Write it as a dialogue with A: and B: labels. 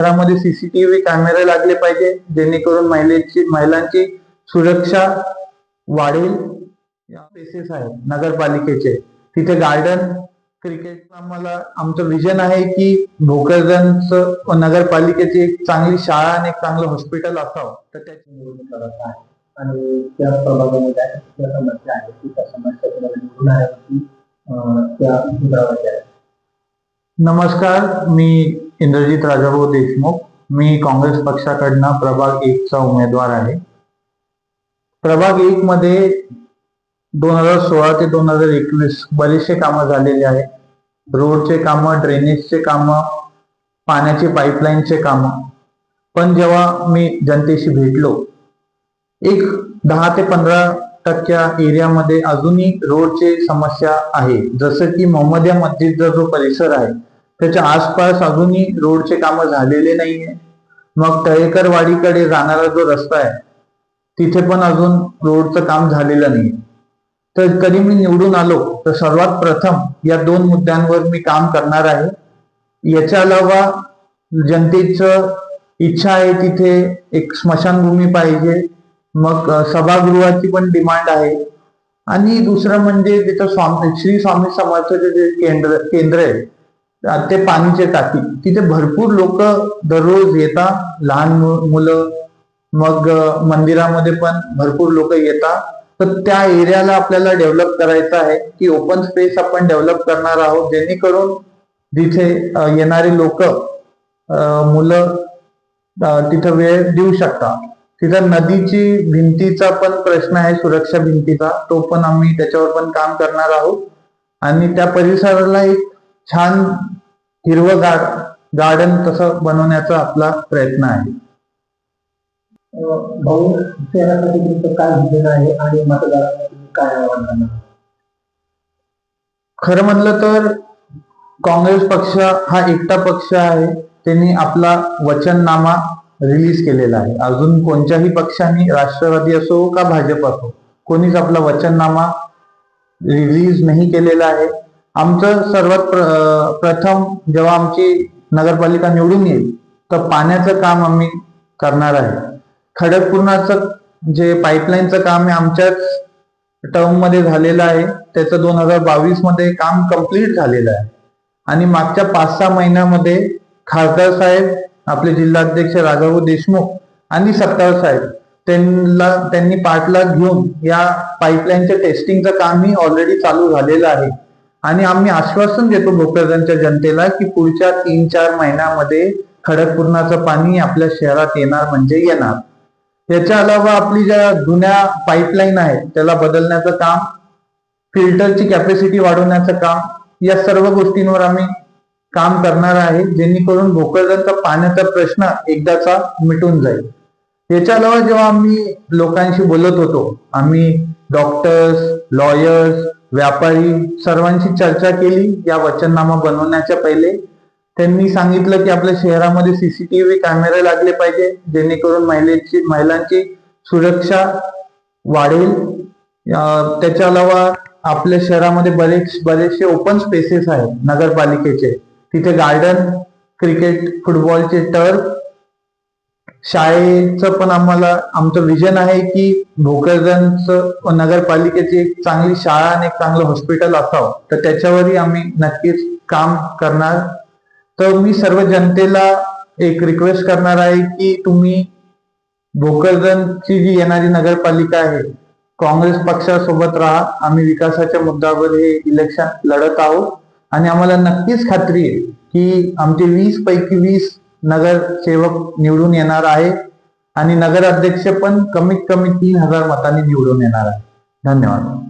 A: घरामध्ये सीसीटीव्ही कॅमेरे लागले पाहिजे जेणेकरून महिलेची महिलांची सुरक्षा वाढेल. या प्लेसेस आहेत नगरपालिकेचे. तिथे गार्डन क्रिकेट आम्हाला आमचं विजन आहे की भोकरदनच नगरपालिकेची एक चांगली शाळा आणि एक चांगलं हॉस्पिटल असावं. तर त्याची
B: निवडणूक करत आहे. आणि त्या प्रभागामध्ये समस्या आहेत. की त्या समस्या निवडून त्या सुधारायच्या आहेत.
A: नमस्कार मी इंद्रजित राजाभाऊ देशमुख. मी काँग्रेस पक्षाकडनं प्रभाग एकचा उमेदवार आहे. प्रभाग एक मध्ये दोन हजार सोळा ते दोन हजार एकवीस बरेचसे कामं झालेले आहेत. रोडचे कामं ड्रेनेजचे कामं पाण्याचे पाईपलाईनचे कामं. पण जेव्हा मी जनतेशी भेटलो एक दहा ते पंधरा टक्क्या एरियामध्ये अजूनही रोडची समस्या आहे. जसं की मोहम्मदिया मस्जिदचा जो परिसर आहे त्याच्या आसपास अजूनही रोडचे काम झालेले नाहीये. मग तळेकर वाडीकडे जाणारा जो रस्ता आहे तिथे पण अजून रोडचं काम झालेलं नाही तर कधी मी निवडून आलो तर सर्वात प्रथम या दोन मुद्द्यांवर मी काम करणार आहे. याच्या अलावा जनतेचं इच्छा आहे तिथे एक स्मशानभूमी पाहिजे मग सभागृहाची पण डिमांड आहे. आणि दुसरं म्हणजे तिथं स्वामी श्री स्वामी समाजाचे जे केंद्र केंद्र आहे ते पाणीचे टाकी. तिथे भरपूर लोक दररोज येतात. लहान मु- मुलं मग मंदिरामध्ये पण भरपूर लोक येतात. तर त्या एरियाला आपल्याला डेव्हलप करायचं आहे की ओपन स्पेस आपण डेव्हलप करणार आहोत जेणेकरून जिथे येणारे लोक मुलं तिथं वेळ देऊ शकतात. तिथं नदीची भिंतीचा पण प्रश्न आहे सुरक्षा भिंतीचा. तो पण आम्ही त्याच्यावर पण काम करणार आहोत. आणि त्या परिसराला एक छान हिरवं गार्डन तसं बनवण्याचा आपला प्रयत्न आहे.
B: भाऊ शहरासाठी तुमचं काय विजन आहे आणि मतदारांना तुम्ही काय आव्हान करणार
A: खरं तर काँग्रेस पक्ष हा एकटा पक्ष आहे. त्यांनी आपला वचननामा रिलीज केलेला आहे. अजून कोणत्याही पक्षाने राष्ट्रवादी असो का भाजप असो कोणीच आपला वचननामा रिलीज नाही केलेला आहे. आमचं सर्वात प्र- प्रथम जेव्हा आमची नगरपालिका निवडून येईल तर पाण्याचं काम आम्ही करणार आहे. खडकपूर्णाचं जे पाईपलाईनचं काम आहे आमच्याच टर्ममध्ये झालेलं आहे. त्याचं दोन हजार बावीसमध्ये काम कंप्लीट झालेलं आहे. आणि मागच्या पाच सहा महिन्यामध्ये खासदार साहेब आपले जिल्हाध्यक्ष राघव देशमुख आणि सत्तार साहेब त्यांना त्यांनी पाठलाग घेऊन या पाईपलाईनच्या टेस्टिंगचं कामही ऑलरेडी चालू झालेलं आहे. आणि आम्ही आश्वासन देतो भोकरदनच्या जनतेला की पुढच्या तीन चार महिन्यामध्ये खडकपूर्णाचं पाणी आपल्या शहरात येणार म्हणजे येणार. याच्या अलावा आपली ज्या जुन्या पाईपलाईन आहेत त्याला बदलण्याचं काम फिल्टरची कॅपॅसिटी वाढवण्याचं काम या सर्व गोष्टींवर आम्ही काम करणार आहे जेणेकरून भोकरदनचा पाण्याचा प्रश्न एकदाचा मिटून जाईल. याच्या अलावा जेव्हा आम्ही लोकांशी बोलत होतो आम्ही डॉक्टर्स लॉयर्स व्यापारी सर्वांशी चर्चा केली या वचननामा बनवण्याच्या पहिले. त्यांनी सांगितलं की आपल्या शहरामध्ये सीसीटीव्ही कॅमेरे लागले पाहिजे जेणेकरून महिलेची महिलांची सुरक्षा वाढेल. त्याच्या अलावा आपल्या शहरामध्ये बरेच बरेचसे ओपन स्पेसेस आहेत नगरपालिकेचे. तिथे गार्डन क्रिकेट फुटबॉलचे टर्फ शाळेचं पण आम्हाला आमचं विजन आहे की भोकरदनचं नगरपालिकेची एक चांगली शाळा आणि एक चांगलं हॉस्पिटल असावं. तर त्याच्यावरही आम्ही नक्कीच काम करणार. तर मी सर्व जनतेला एक रिक्वेस्ट करणार आहे की तुम्ही भोकरदनची जी येणारी नगरपालिका आहे काँग्रेस पक्षासोबत राहा. आम्ही विकासाच्या मुद्द्यावर हे इलेक्शन लढत आहोत. आणि आम्हाला नक्कीच खात्री आहे की आमचे वीस पैकी वीस नगरसेवक निवडून येणार आहे. आणि नगर अध्यक्ष पण कमीत कमी तीन हजार मतांनी निवडून येणार आहे. धन्यवाद.